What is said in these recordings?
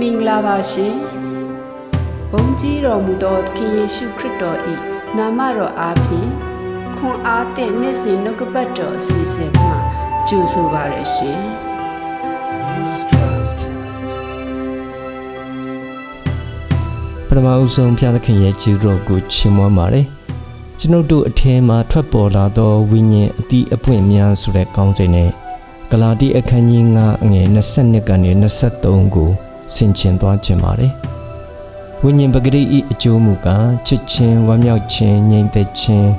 မင်္ဂလာပါရှင်ဘုန်းကြီးတော်မူသောသခင်ယေရှုခရစ်တော်၏နာမတော်အားဖြင့်ခွန်အားသည့်နေ့စဉ်နှုတ်ကပတ်တော်အစီအစဉ်မှာကြိုဆိုပါရရှင်ပထမအဦးဆုံးဘုရားသခင်ရဲ့ကျေးဇူးတော်ကိုချီးမွမ်းပါတယ်ကျွန်ုပ်တို့အထင်းမှာထွက်ပေါ်လာသောဝိညာဉ်အတိအပွင့်များဆိုတဲ့ကောင်းစဉ်နဲ့ဂလာတိအခန်းကြီး9အငယ်22ကနေ23ကို ဆင်ခြင်သွားခြင်းပါတယ်ဝိညာဉ်ပဂရိဤအကျိုးမူကားချစ်ချင်းဝမ်းမြောက်ခြင်းငြိမ်သက်ခြင်း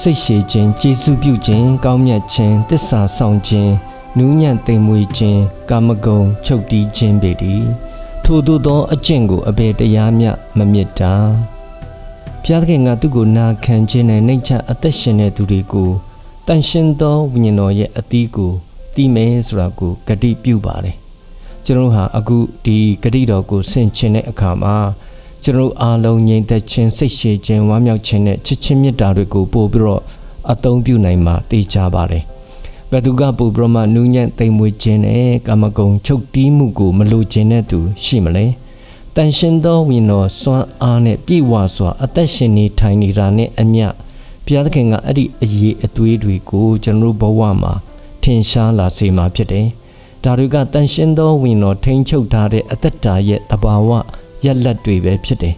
စိတ်ရှည်ခြင်းကျေးဇူးပြုခြင်းကောင်းမြတ်ခြင်းတစ္ဆာဆောင်ခြင်းနူးညံ့သိမ်မွေ့ခြင်းကာမဂုဏ်ချုပ်တီးခြင်းပေတည်းထို့သို့သောအကျင့်ကိုအဘယ်တရားမျှမမြစ်တာဘုရားသခင်ကသူ့ကိုနာခံခြင်းနဲ့နှိတ်ချအသက်ရှင်တဲ့သူတွေကိုတန်ရှင်သောဝိညာဉ်တော်ရဲ့အသီးကိုတီးမယ်ဆိုတာကိုဂတိပြုပါတယ် ကျွန်တော်တို့ဟာအခုဒီဂတိတော်ကိုဆင်ခြင်တဲ့အခါမှာကျွန်တော်တို့အားလုံးငြိမ်သက်ခြင်းစိတ်ရှည်ခြင်းဝမ်းမြောက်ခြင်းနဲ့ချစ်ချင်းမေတ္တာတွေကိုပို့ပြီးတော့အသုံးပြုနိုင်မှာသိကြပါတယ်ဘယ်သူကပူပြမနူးညံ့သိမ်မွေ့ခြင်းနဲ့ကာမဂုဏ်ချုပ်တီးမှုကိုမလိုချင်တဲ့သူရှိမလဲတန်ရှင်သောဝိညာဉ်စွမ်းအားနဲ့ပြည့်ဝစွာ အသက်ရှင်နေထိုင်နေတာနဲ့အမျှဘုရားသခင်ကအဲ့ဒီအရေးအသွေးတွေကိုကျွန်တော်တို့ဘဝမှာထင်ရှားလာစေမှာဖြစ်တယ် ဒါတွေကတန်ရှင်သောဝိညာဉ်ထိန်ချုပ်ထားတဲ့အသက်တာရဲ့တဘာဝရက်လက်တွေပဲဖြစ်တယ်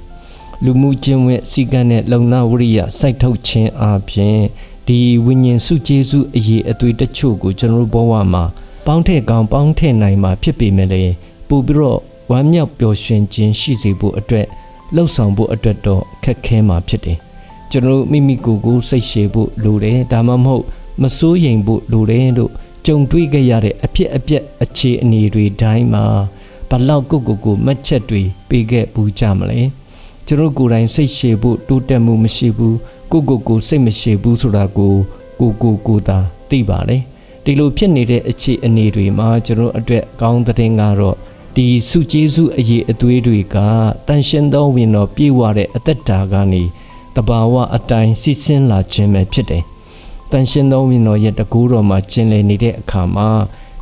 လူမှုချင်းဝဲစီကံနဲ့လုံနာဝရိယစိုက်ထုတ်ခြင်းအပြင်ဒီဝိညာဉ်စုကျေးစုအရေးအသွေးတချို့ကိုကျွန်တော်တို့ဘဝမှာပေါင်းထည့်ကောင်းပေါင်းထည့်နိုင်မှာဖြစ်ပေမဲ့လည်းပို့ပြီးတော့ဝမ်းမြောက်ပျော်ရွှင်ခြင်းရှိစေဖို့အတွက်လှုပ်ဆောင်ဖို့အတွက်တော့ခက်ခဲမှာဖြစ်တယ်ကျွန်တော်တို့မိမိကိုယ်ကိုစိတ်ရှည်ဖို့လိုတယ်ဒါမှမဟုတ်မစိုးရိမ်ဖို့လိုတယ်လို့ ကြုံတွေ့ခဲ့ရတဲ့အဖြစ်အပျက်အခြေအနေတွေတိုင်းမှာဘလောက်ကိုယ့်ကိုယ်ကိုမှတ်ချက်တွေပေးခဲ့ဘူးကြမလဲကျွန်တော်ကိုယ်တိုင်စိတ်ရှည်ဖို့တိုးတက်မှုမရှိဘူးကိုကိုကိုစိတ်မရှိဘူးဆိုတာကိုကိုကိုကိုသာသိပါတယ်ဒီလိုဖြစ်နေတဲ့အခြေအနေတွေမှာကျွန်တော်အတွက်ကောင်းတဲ့ကတော့ဒီစုကျေးစုအရေးအသွေးတွေကတန်ရှင်းသောဝင်တော်ပြေဝတဲ့အသက်တာကနေတဘာဝအတိုင်းစီစင်းလာခြင်းပဲဖြစ်တယ် တန်ရှင်းသောဝင်တော်ရဲ့တကူတော်မှာကျင်လည်နေတဲ့အခါမှာ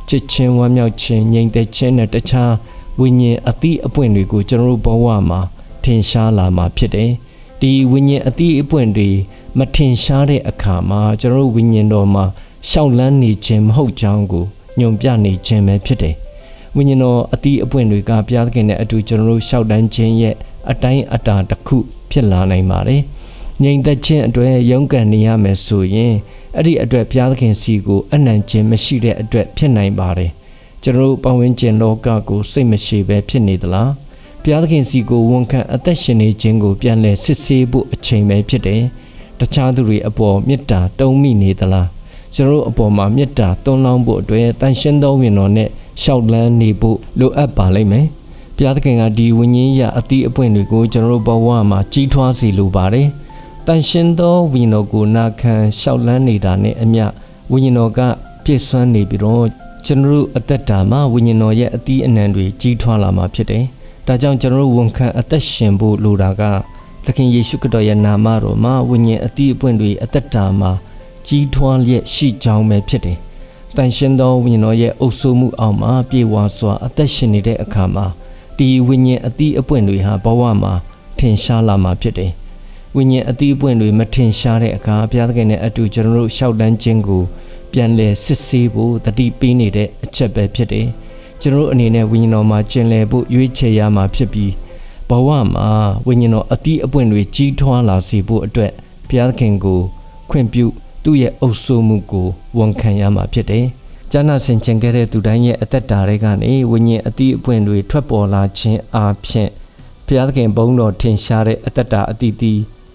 ချစ်ချင်းဝမ်းမြောက်ခြင်းငြိမ်သက်ခြင်းနဲ့တခြားဝိညာဉ်အသည့်အပွင့်တွေကိုကျွန်တော်တို့ဘဝမှာထင်ရှားလာမှာဖြစ်တယ်။ဒီဝိညာဉ်အသည့်အပွင့်တွေမထင်ရှားတဲ့အခါမှာကျွန်တော်တို့ဝိညာဉ်တော်မှာရှောက်လန်းနေခြင်းမဟုတ်ကြောင်းကိုညွန်ပြနေခြင်းပဲဖြစ်တယ်။ဝိညာဉ်တော်အသည့်အပွင့်တွေကဘုရားသခင်နဲ့အတူကျွန်တော်တို့ရှောက်တန်းခြင်းရဲ့အတိုင်းအတာတစ်ခုဖြစ်လာနိုင်ပါတယ်။ ငြိမ်သက်ခြင်းအတွက်ရုန်းကန်နေရမယ်ဆိုရင်အဲ့ဒီအတွက်ဘုရားသခင်စီကိုအနံ့ခြင်းမရှိတဲ့အတွက်ဖြစ်နိုင်ပါတယ်။ကျွန်တော်တို့ပတ်ဝန်းကျင်လောကကိုစိတ်မရှိဘဲဖြစ်နေသလား။ဘုရားသခင်စီကိုဝန်ခံအသက်ရှင်နေခြင်းကိုပြန်လည်စစ်ဆေးဖို့အချိန်ပဲဖြစ်တယ်။တခြားသူတွေအပေါ်မေတ္တာတုံးမိနေသလား။ကျွန်တော်တို့အပေါ်မှာမေတ္တာတွန်းလောင်းဖို့အတွက်တန်ရှင်းသောဝင်တော်နဲ့ရှောက်လန်းနေဖို့လိုအပ်ပါလိမ့်မယ်။ဘုရားသခင်ကဒီဝိညာဉ်ရအသီးအပွင့်တွေကိုကျွန်တော်တို့ဘဝမှာကြီးထွားစေလိုပါတယ်။ တန်ရှင်းသောဝိညာဉ်တော်ကိုနာခံရှောက်လန်းနေတာနဲ့အမျှဝိညာဉ်တော်ကပြည့်စွမ်းနေပြီးတော့ကျွန်တော်တို့အသက်တာမှာဝိညာဉ်တော်ရဲ့အသီးအနှံတွေကြီးထွားလာမှာဖြစ်တယ်။ဒါကြောင့်ကျွန်တော်တို့ဝန်ခံအသက်ရှင်ဖို့လိုတာကသခင်ယေရှုခရစ်တော်ရဲ့နာမတော်မှာဝိညာဉ်အသီးအပွင့်တွေအသက်တာမှာကြီးထွားလျက်ရှိကြောင်းပဲဖြစ်တယ်။တန်ရှင်သောဝိညာဉ်တော်ရဲ့အုပ်စိုးမှုအောက်မှာပြေဝစွာအသက်ရှင်နေတဲ့အခါမှာဒီဝိညာဉ်အသီးအပွင့်တွေဟာဘဝမှာထင်ရှားလာမှာဖြစ်တယ်။ ဝိညာဉ်အသီးအပွင့်တွေမထင်ရှားတဲ့အခါဘုရားသခင်နဲ့အတူကျွန်တော်တို့ရှောက်တန်းခြင်းကိုပြန်လည်စစ်ဆေးဖို့တတိပေးနေတဲ့အချက်ပဲဖြစ်တယ်။ကျွန်တော်တို့အနေနဲ့ဝိညာဉ်တော်မှာကျင်လည်ဖို့ရွေးချယ်ရမှာဖြစ်ပြီးဘဝမှာဝိညာဉ်တော်အတိအပွင့်တွေကြီးထွားလာစေဖို့အတွက်ဘုရားသခင်ကိုခွင့်ပြုသူ့ရဲ့အုပ်စိုးမှုကိုဝန်ခံရမှာဖြစ်တယ်။ကျမ်းနာဆင်ခြင်ခဲ့တဲ့သူတိုင်းရဲ့အသက်တာတွေကနေဝိညာဉ်အတိအပွင့်တွေထွက်ပေါ်လာခြင်းအပြင်ဘုရားသခင်ဘုန်းတော်ထင်ရှားတဲ့အသက်တာအတိအသီး